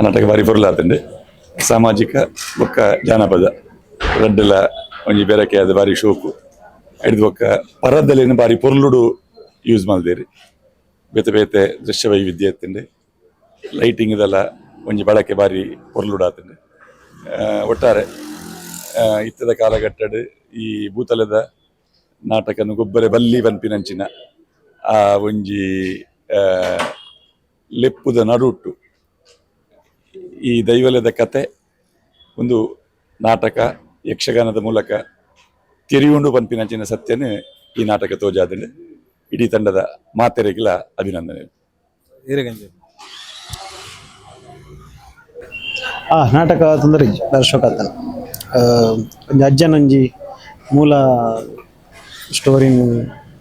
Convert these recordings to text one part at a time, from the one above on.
ಆ ನಾಟಕ ಬಾರಿ ಪೊರ್ಲಾತುಂಡು ಸಾಮಾಜಿಕ, ಬೊಕ್ಕ ಜಾನಪದ, ರಡ್ಡಲ, ಒಂಜಿ ಬೆರಕೆ ಅದು ಬಾರಿ ಶೋಕು. ಹಿಡಿದು ಬೊಕ್ಕ ಪರದಲ್ಲಿನ ಬಾರಿ ಪೊರ್ಲುಡು ಯೂಸ್ ಮಲ್ದೇರಿ ಬೇತೆ ಬೇತೆ ದೃಶ್ಯ ವೈವಿಧ್ಯ ಎತ್ತಂಡೆ ಲೈಟಿಂಗ್ ಇದೆಲ್ಲ ಒಂಜಿ ಬಳಕೆ ಬಾರಿ ಪೊರ್ಲುಡಾತುಂಡು ಒಟ್ಟಾರೆ ಇತ್ತದ ಕಾಲಘಟ್ಟಡ್ ಈ ಭೂತಲದ ನಾಟಕನು ಗೊಬ್ಬರೆ ಬಲ್ಲಿ ಬನ್ಪಿನಂಚಿನ ಆ ಒಂಜಿ ಲೆಪ್ಪುದ ನಡುಟ್ಟು ಈ ದೈವಲದ ಕತೆ ಒಂದು ನಾಟಕ ಯಕ್ಷಗಾನದ ಮೂಲಕ ತಿರಿಯುಂಡು ಪನ್ಪಿನಂಚಿನ ಸತ್ಯನೇ ಈ ನಾಟಕ ತೋಜಾದಲ್ಲಿ ಇಡೀ ತಂಡದ ಮಾತೆರೆಗಿಲ ಅಭಿನಂದನೆ. ಆ ನಾಟಕ ತೊಂದರೆ ದರ್ಶಕ ಒಂಜಿ ಅಜ್ಜನಂಜಿ ಮೂಲ ಸ್ಟೋರಿನ್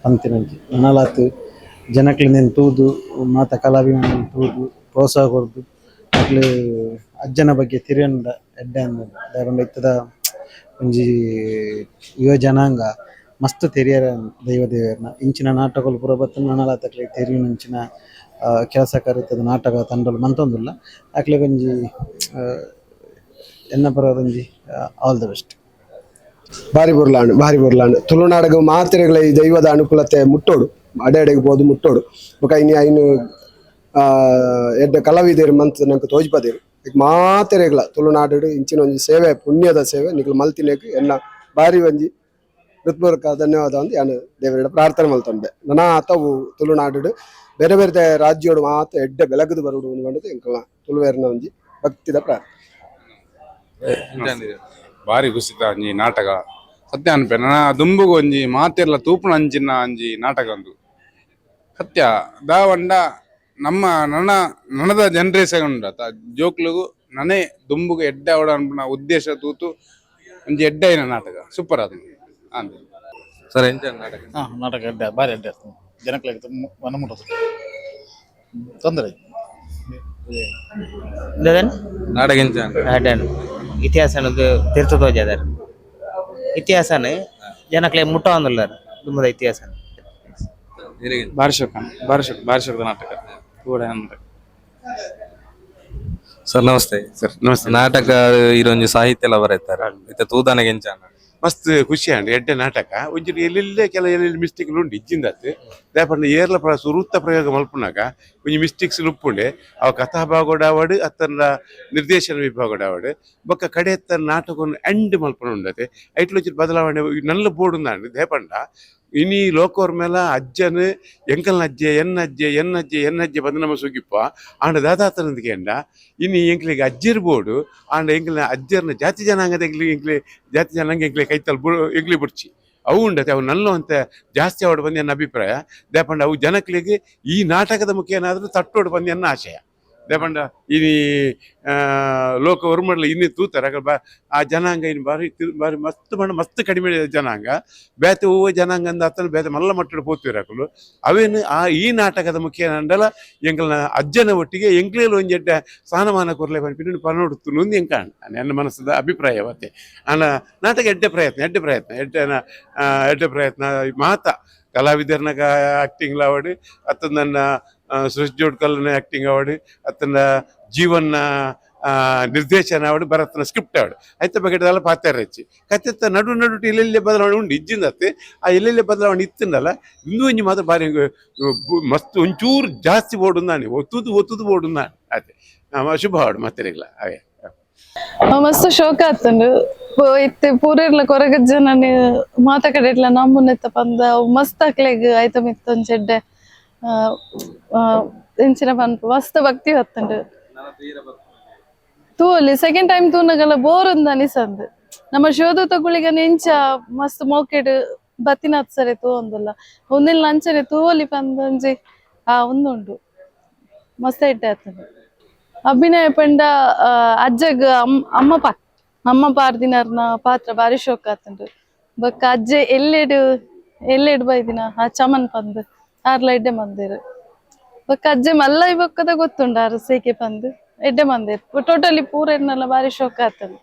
ಪಂತಿನಂಜಿ ನನಲಾತು ಜನಕ್ಲಿಂದ ತೂದು ಮಾತ ಕಲಾಭಿಮಾನ ತೂದು ಪ್ರೋತ್ಸಾಹ ಕೊರ್ದು ಅಕ್ಲು ಅಜ್ಜನ ಬಗ್ಗೆ ತಿರಿಯಂಡ ಎಡ್ಡೆ ಅನ್ನೋದು ಒಂಜಿ ಯುವ ಜನಾಂಗ, ಮಸ್ತ್ ತೆರಿಯರ ದೈವ ದೇವರನ್ನ ಇಂಚಿನ ನಾಟಕಗಳು ಪೂರ ಬತ್ತ ನನಲಾತಕ್ಲೆ ತೆರಿಯುನಂಚಿನ ಕೆಲಸ ಕರೀತದ ನಾಟಕ ತಂಡಲು ಮಂತೊಂದುಲ್ಲ. ಅಕ್ಲೆ ಒಂಜಿ ಎನ್ನ ಪರದೊಂಜಿ ಆಲ್ ದ ಬೆಸ್ಟ್ ಭಾರಿ ಬುರ್ಲಾಂಡ್ ಭಾರಿ ಬುರ್ಲಾಂಡ್ ತುಳುನಾಡಗ ಮಾತ್ರೆಗಳ ದೈವದ ಅನುಕೂಲತೆ ಮುಟ್ಟೋಡು, ಅಡೆಡೆಗೆ ಬೋದು ಮುಟ್ಟೋಡು. ಬೊಕ ಇನ್ನು ಐನು ಎಡ್ಡ ಕಲಾವಿದರು ಮಂತ್ ನಂಗೆ ತೋಜ್ಪದೇರು ಈಗ ಮಾತೆರೆಗಳ ತುಳುನಾಡು ಇಂಚಿನ ಒಂಜಿ ಸೇವೆ, ಪುಣ್ಯದ ಸೇವೆ ನಿಕ್ಲು ಮಲ್ತಿನೇಕ್, ಎನ್ನ ಬಾರಿ ಒಂಜಿ ಹೃತ್ಪೂರ್ವಕ ಧನ್ಯವಾದ ಅಂತ ಯಾನು ದೇವರ ಪ್ರಾರ್ಥನೆ ಮಲ್ತೊಂಡೆ. ನನ್ನ ಆತವು ತುಳುನಾಡು ಬೇರೆ ಬೇರೆ ರಾಜ್ಯೋಡು ಮಾತ ಎಡ್ಡೆ ಬೆಳಗದು ಬರುಡು ಅನ್ಕೊಂಡು ಎಂಕಲ್ನ ತುಳುವೇರಿನ ಒಂಜಿ ಭಕ್ತಿದ ಪ್ರಾರ್ಥನೆ. ಬಾರಿ ಕುಸಿತ ಒಂಜಿ ನಾಟಕ. ಸತ್ಯ ಅನ್ಪೆ ನನ್ನ ದುಂಬುಗು ಒಂಜಿ ಮಾತೆರ್ಲ ತೂಪುನ ಅಂಚಿನ ಅಂಜಿ ನಾಟಕ ಅಂದು. ಸತ್ಯ, ದಾವಂಡ ನಮ್ಮ ನನ್ನ ನನದ ಜನರೇಷನ್ ಉಂಡತ ಜೋಕ್ಲಿಗೂ ನನೇ ದುಂಬುಗೆ ಎಡ್ಡೆ ಅವಡ ಅನ್ಪುನ ಉದ್ದೇಶ ತೂತು ಒಂಜಿ ಎಡ್ಡೆಯಿನ ನಾಟಕ. ಸೂಪರ್ ಅದು ಅಂದ್ ಸರ್ ಎಂಚ ನಾಟಕ? ಹಾ ನಾಟಕ ಅಡ್ಡ ಭಾರಿ ಅಡ್ಡ ಜನಕ್ಕೆ ಮನಮುಟ್ಟ ತೊಂದರೆ ದದನ್ ನಾಟಕ ಎಂಚ ಅಡ್ಡನ್ ಇತಿಹಾಸನದು ತೀರ್ಥಧ್ವಜ ಅದಾರ. ಇತಿಹಾಸನ ಜನಕ್ಲೆ ಮುಟ್ಟ ಅಂದುಲ್ಲಾರ ದುಮ್ಮದ ಇತಿಹಾಸ. ಭಾರಿ ಶುಕ್ರ ಭಾರಿ ಶುಕ್ರ ನಾಟಕ. ಕೂಡ ಸರ್ ನಮಸ್ತೆ. ಸರ್ ನಮಸ್ತೆ. ನಾಟಕ ಇರೊಂಜಿ ಸಾಹಿತ್ಯ ಎಲ್ಲ ಬರೀತಾರ ಇತ್ತ ತೂದಾನಗೆ ಎಂಚಾನ ಮಸ್ತ್ ಖುಷಿ ಅಂಡ್ ಎಡ್ಡೆ ನಾಟಕ. ಒಂಚೂರು ಎಲ್ಲೆಲ್ಲೇ ಕೆಲ ಎಲ್ಲೆಲ್ಲಿ ಮಿಸ್ಟೇಕ್ ಉಂಡು ಇಜ್ಜಿಂದ ದಾಪಂಡ ಏರ್ಲ ಪ್ರ ಸುರುತ್ತ ಪ್ರಯೋಗ ಮಲ್ಪುನಾಗ ಒಂಜಿ ಮಿಸ್ಟೇಕ್ಸ್ ಉಪ್ಪುಂಡೆ. ಅವ ಕಥಾ ಭಾಗೋಡ ಆವಡ್ ಅತ್ತನ ನಿರ್ದೇಶನ ವಿಭಾಗೋಡ ಆವಡ್ ಬೊಕ್ಕ ಕಡೆ ಅತ್ತ ನಾಟಕವನ್ನು ಎಂಡ್ ಮಲ್ಪನ ಉಂಡತೆ. ಐಟ್ಲು ಒಂಚೂರು ಬದಲಾವಣೆ ನಲ್ಲ ಬೋರ್ಡ್ ಉಂದಾಂಡ್ ದೇಪಂಡ ಇನಿ ಲೋಕವ್ರ ಮೇಲ ಅಜ್ಜನ್, ಎಂಕಲ್ನ ಅಜ್ಜೆ, ಎನ್ನ ಅಜ್ಜೆ ಎನ್ನ ಅಜ್ಜೆ ಎನ್ ಅಜ್ಜೆ ಬಂದು ನಮ್ಮ ಸುಗಿಪ್ಪ ಆಂಡ ದಾದಾತನಂದ ಕೇಂಡ ಇನ್ನು ಎಂಕ್ಲಿಗೆ ಅಜ್ಜಿರ್ ಬೋರ್ಡು ಆಂಡ ಎಂಕ್ಲಿನ ಅಜ್ಜರ್ನ ಜಾತಿ ಜನಾಂಗದ ಎಂಕ್ಲಿ ಎಂಕ್ಲಿ, ಜಾತಿ ಜನಾಂಗ ಎಂಕ್ಲಿ ಕೈತಲ್ ಬು ಎಂಕ್ಲಿ ಬಿಡ್ಚಿ. ಅವು ಉಂಡತೆ, ಅವು ನಲ್ಲು ಅಂತ ಜಾಸ್ತಿ ಅವಡು ಬಂದು ನನ್ನ ಅಭಿಪ್ರಾಯ. ದೇಪಂಡ ಅವು ಜನಕ್ಲಿಗೆ ಈ ನಾಟಕದ ಮುಖ ಏನಾದರೂ ತಟ್ಟೋಡು ಬಂದು ನನ್ನ ಆಶಯ. ಇನಿ ಆ, ಲೋಕ ಉರ್ಮಡ್ಲ ಇನ್ನಿ ತೂತರ. ಆ ಜನಾಂಗ ಇನ್ನು ಬಾರಿ ಬಾರಿ ಮಸ್ತ್ ಬಣ್ಣ ಮಸ್ತ್ ಕಡಿಮೆ ಜನಾಂಗ. ಬೇತೆ ಹೂವ ಜನಾಂಗ ಅಂದ ಆತನ ಬೇತೆ ಮಲ್ಲ ಮಟ್ಟದ ಪೋತಿರಕಲು ಅವೇನು ಆ ಈ ನಾಟಕದ ಮುಖ್ಯ ನಂಡಲ ಎಂಕಲ್ನ ಅಜ್ಜನ ಒಟ್ಟಿಗೆ ಎಂಕ್ಲೇಲು ಒಂಜೆಡ್ಡ ಸ್ಥಾನಮಾನ ಕೊರ್ಲೆ ಬಂದು ಪನೋಡುತ್ತು ಒಂದು ಎಂಕ ನನ್ನ ಮನಸ್ಸದ ಅಭಿಪ್ರಾಯ ಮತ್ತೆ ಅಲ್ಲ ನಾಟಕ ಎಡ್ಡೆ ಪ್ರಯತ್ನ ಎಡ್ಡೆ ಪ್ರಯತ್ನ ಎಡ್ಡೆನ ಎಡ್ಡೆ ಪ್ರಯತ್ನ ಮಾತ. ಕಲಾವಿದರ್ನ ಆಕ್ಟಿಂಗ್ ಲಾವಡಿ ಅತ್ತ ನನ್ನ ಸೃಷ್ಟಿ ಜೋಡ್ಕಲ್ನ ಆಕ್ಟಿಂಗ್ ಆವಡಿ ಅತನ ಜೀವನ ನಿರ್ದೇಶನ ಅವಡು ಭರತನ ಸ್ಕ್ರಿಪ್ಟ್ ಅವಡು ಐತ ಬಗೆಟದಲ್ಲ ಪಾತ್ರ ಹೆಚ್ಚಿ. ಕತೆತ್ತ ನಡು ನಡು ಎಲ್ಲೆಲ್ಲೇ ಬದಲಾವಣೆ ಉಂಡು ಇಜ್ಜಿಂದತ್ತೆ ಆ ಎಲ್ಲೆಲ್ಲೇ ಬದಲಾವಣೆ ಇತ್ತಿನಲ್ಲ ಇಂದು ಒಂಜಿ ಮಾತ್ರ ಬಾರಿ ಮಸ್ತ್ ಒಂಚೂರು ಜಾಸ್ತಿ ಓಡು ನಾನು ಒತ್ತುದು ಒತ್ತುದು ಓಡು ನಾನು. ಅದೇ ಶುಭ ಅವಡು ಮತ್ತೆ ಅವೇ ಮಸ್ತ್ ಶೋಕ ಆತುಂಡು ಇತ್ತೆ ಪೂರೆರ್ಲ ಕೊರಗಜ್ಜನ ಮಾತ ಕಡೆ ಇಟ್ಲ ನಮ್ಮುನೆತ್ತ ಪಂದ ಮಸ್ತ್ ಅಕ್ಲೆಗ್ ಐತ ಮಿತ್ತೊಂಚೆಡ್ಡೆ ಆ, ಆ, ಇಂಚಿನ ಪನ್ಪು ಮಸ್ತ್ ಭಕ್ತಿ ಹೊತ್ತುಂಡು ತೂಲಿ ಸೆಕೆಂಡ್ ಟೈಮ್ ತೂನಗಲ ಬೋರ್ ಒಂದು ಅನಿಸಂದು ನಮ್ಮ ಶೋಧ ತಗೊಳಿಗ ನೆಂಚ ಮಸ್ತ್ ಮೋಕೆಡ್ ಬತ್ತಿನ ಹತ್ಸರೆ ತೂ ಒಂದಲ್ಲ ಒಂದಿಲ್ಲ ಅಂಚನೆ ತೂಲಿ ಪಂದಂಜಿ ಆ ಒಂದುಂಡು ಮಸ್ತ್ ಇಟ್ಟೆ ಆತಂಡು ಅಭಿನಯ ಪಂಡ ಅಜ್ಜ ಅಜ್ಜಗ್ ಅಮ್- ಅಮ್ಮ ಪಾ ಅಮ್ಮ ಪಾರ್ದಿನರ್ನ ಪಾತ್ರ ಬಾರಿ ಶೋಕ್ ಆತಂಡು ಬೊಕ್ಕ ಅಜ್ಜೆ ಎಲ್ಲೆಡು ಎಲ್ಲೆಡು ಬೈದಿನ ಆ ಚಮನ್ ಪಂದ್ ಆರ್ಲ ಎಡ್ಡೆ ಮಂದಿರು. ಬೊಕ್ಕ ಅಜ್ಜೆ ಮಲ್ಲ ಇವಕ್ಕದ ಗೊತ್ತುಂಡು ಆರು ಸೇಕೆ ಪಂದ್ ಎಡ್ಡೆ ಮಂದಿರ್. ಟೋಟಲಿ ಪೂರ ಎನ್ನಲ್ಲ ಬಾರಿ ಶೋಕ ಆತಂಡು